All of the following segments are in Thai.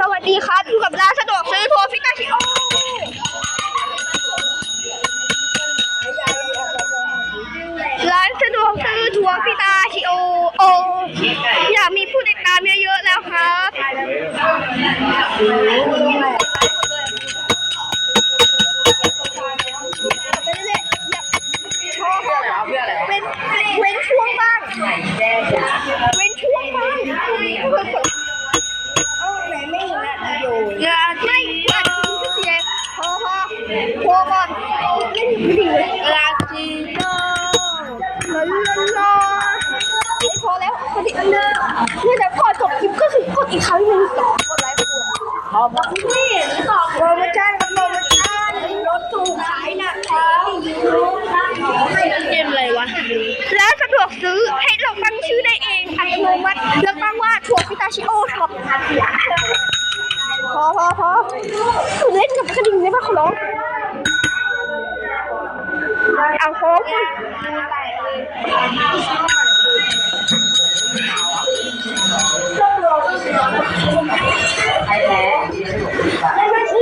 สวัสดีครับ อยู่กับร้านสะดวกซื้อทัวร์ฟิตาชิโอร้านสะดวกซื้อทัวร์ฟิตาชิโอโออยากมีผู้ติดตามเยอะๆแล้วครับเป็นเว้นช่วงบ้างเว้นช่วงบ้างเอาไหนไม่เห็นอะ อย่าไม่อัดคลิปเสียพอพอพอก่อนเล่นอยู่ดีลาจีโนลาลาลาไม่พอแล้วพอดีอันเนี่แต่พอจบคลิปก็คือกดอีกครั้งหนึ่งกดไลค์กดพอบอกนี่ต่อโปรโมชั่นครับโปรโมชั่นรถถูกขายนะคะเกมอะไรวะแล้วสะดวกซื้อให้เราตั้งชื่อได้เองอัตโนมัติแล้วตั้งว่าถั่วพิตาชิโอช็อป อพอพอเล่นกับกระดิ่งได้ปะขอร้องเอาโค้ง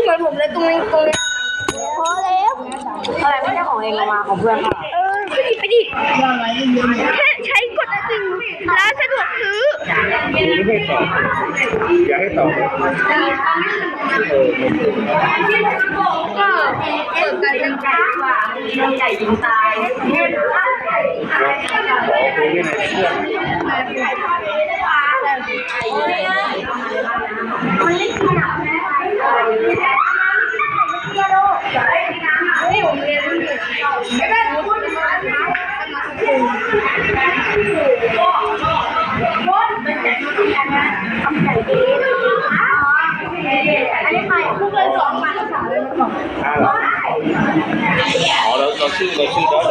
เหมือนผมเลยตรงนี้ตรงนี้พอแล้วอะไรไม่ใช่ของเองเรามาของเพื่อนค่ะเออไปดิไปดิ ใช้กดอันหนึ่งร้านสะดวกซื้อ ไม่ให้ตอบอยากให้ตอบเออก็เปิดการจังใจว่าใหญ่ยิงตายขอคุยด้วยในเพื่อนอันนี้ใหม่คู่เลยสองพันสามเลยมาก่อนอ่าเหรอ อ๋อเราเราชื่อเราชื่อเรอ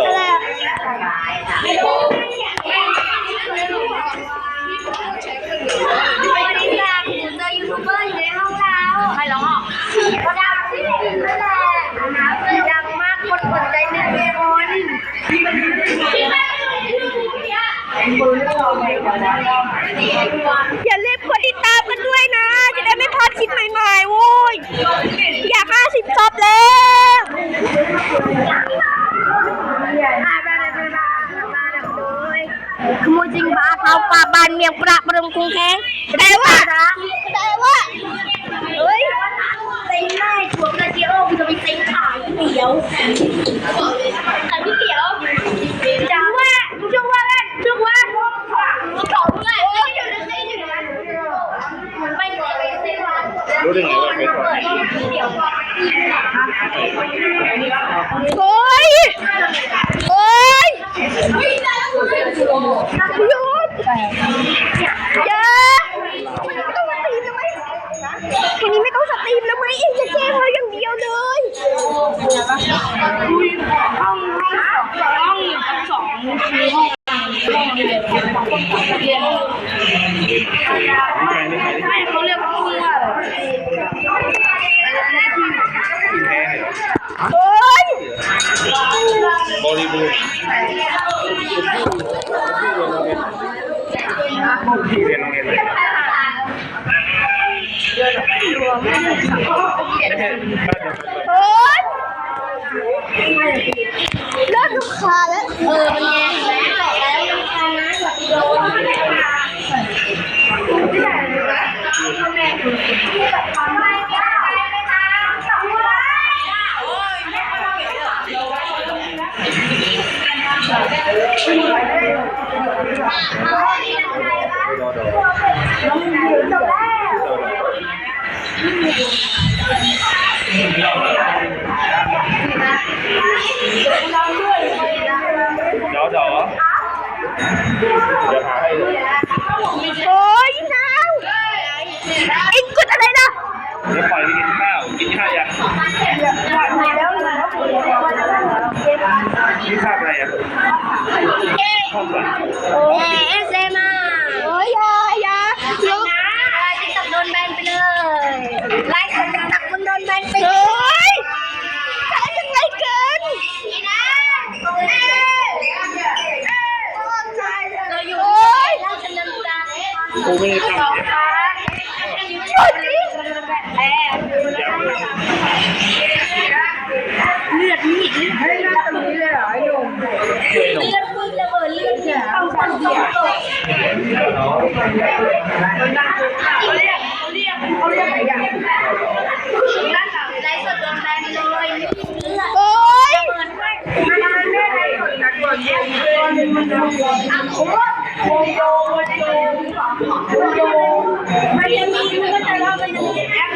อย่าลืมกดติดตามกันด้วยนะ จะได้ไม่พลาดคลิปใหม่ๆโว้ยอยาก50ซับแล้วขโมยจริงบ้าเขาปลาบานเมียงประบรมคงแข้งแต่ว่าแต่ว่าเฮ้ยเซ็งแม่ถั่วกระเจียวกูจะไปเซ็งขายเตี๋ยวขายพี่เตี๋ยวจังว่าจังว่ากันจังว่าสองเลยโอ้ยอยู่ในเซ็งอยู่นะไม่ไปเซ็งร้าน รู้ได้ไงว่าใครตอบ โอ้ย โอ้ยหยุดอย่าต้องสตรีมแล้วไหมแค่นี้ไม่ต้องสตรีมแล้วไหมเองจะแกล้งเราอย่างเดียวเลยนี่ใครนี่ใครไม่เขาเรียกว่าอะไที่เรียนโรงเรียนไหนไม่ใช่บ้านเดียวกันโอ้ยเริ่มลูกค้าแล้ว เออมันแย่แล้วลูกค้านะโดนไม่ รอดอกเดี๋ยวหาให้เลยโอ้ยนาวเอ็งกดอะไรนะเดี๋ยวปล่อยไปกินข้าวกินข้าวยังนี่ข้าวอะไรอะข้าวผัด เอเอสเอ็มอาโอ้ยอยาอยาลุกติ๊กตักโดนแบนไปเลยไล่คนติ๊กตักมันโดนแบนไปเลยใช้ยังไงเกิน เราอยู่โอ้ยกูไม่ได้ทำเนี่ยหยุดดิแพ้เลือดมีดเลือดเฮ้ยนั่งตรงนี้เลยเหรอไอ้หนุ่มเฮ้ยหนุ่มเลือดพึ่งระเบิดเลือดเสียต้องฟันเดียวเขาเรียกเขาเรียกเขาเรียกอะไรอย่างไลฟ์สดโดนแบนเลยเลือดโอ้ยมันไม่ได้ผลนะตัวเดียวตัว ไม่ยังมีไม่เข้ใจว่ามันยังมีแอป